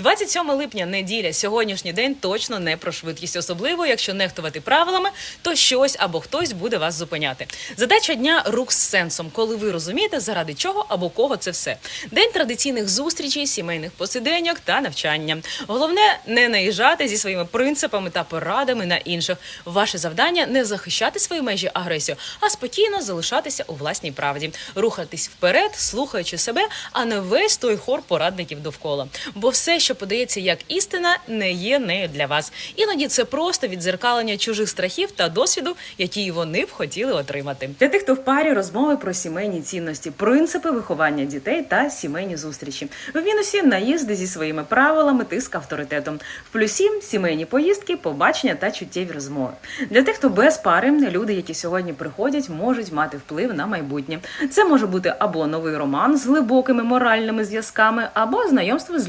27 липня, неділя. Сьогоднішній день точно не про швидкість, особливо якщо нехтувати правилами, то щось або хтось буде вас зупиняти. Задача дня рук з сенсом, коли ви розумієте, заради чого або кого це все. День традиційних зустрічей, сімейних посиденьок та навчання. Головне не наїжджати зі своїми принципами та порадами на інших. Ваше завдання не захищати свої межі агресію, а спокійно залишатися у власній правді, рухатись вперед, слухаючи себе, а не весь той хор порадників довкола. Бо все, що подається як істина, не є нею для вас. Іноді це просто відзеркалення чужих страхів та досвіду, які вони б хотіли отримати. Для тих, хто в парі розмови про сімейні цінності, принципи виховання дітей та сімейні зустрічі. В мінусі наїзди зі своїми правилами, тиск авторитетом. В плюсі сімейні поїздки, побачення та чуттєві розмови. Для тих, хто без пари, люди, які сьогодні приходять, можуть мати вплив на майбутнє. Це може бути або новий роман з глибокими моральними зв'язками, або знайомство з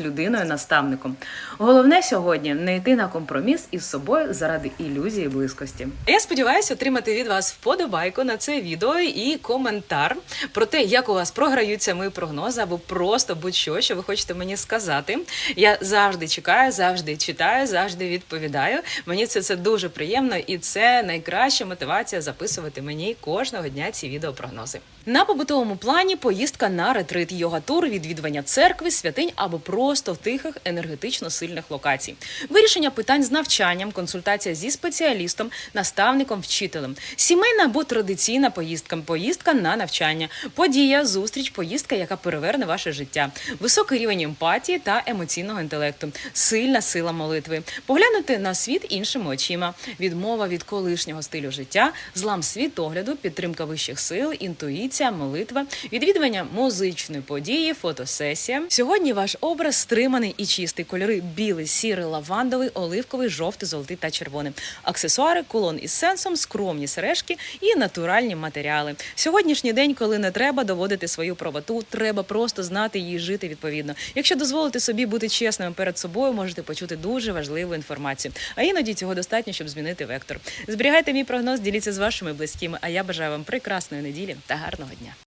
людиною-наставником. Головне сьогодні не йти на компроміс із собою заради ілюзії близькості. Я сподіваюся отримати від вас вподобайку на це відео і коментар про те, як у вас програються мої прогнози, або просто будь-що, що ви хочете мені сказати. Я завжди чекаю, завжди читаю, завжди відповідаю. Мені це, це дуже приємно, і це найкраща мотивація записувати мені кожного дня ці відеопрогнози. На побутовому плані поїздка на ретрит, йога-тур, відвідування церкви, святинь або просто в тихих енергетично сильних локацій. Вирішення питань з навчанням, консультація зі спеціалістом, наставником, вчителем, сімейна або традиційна поїздка, поїздка на навчання, подія, зустріч, поїздка, яка переверне ваше життя, високий рівень емпатії та емоційного інтелекту, сильна сила молитви, поглянути на світ іншими очима, відмова від колишнього стилю життя, злам світогляду, підтримка вищих сил, інтуїція, молитва, відвідування музичної події, фотосесія. Сьогодні ваш образ стриманий і чистий. Кольори білий, сірий, лавандовий, оливковий, жовтий, золотий та червоний. Аксесуари, кулон із сенсом, скромні сережки і натуральні матеріали. Сьогоднішній день, коли не треба доводити свою правоту, треба просто знати її жити відповідно. Якщо дозволити собі бути чесними перед собою, можете почути дуже важливу інформацію. А іноді цього достатньо, щоб змінити вектор. Зберігайте мій прогноз, діліться з вашими близькими. А я бажаю вам прекрасної неділі та гарного дня.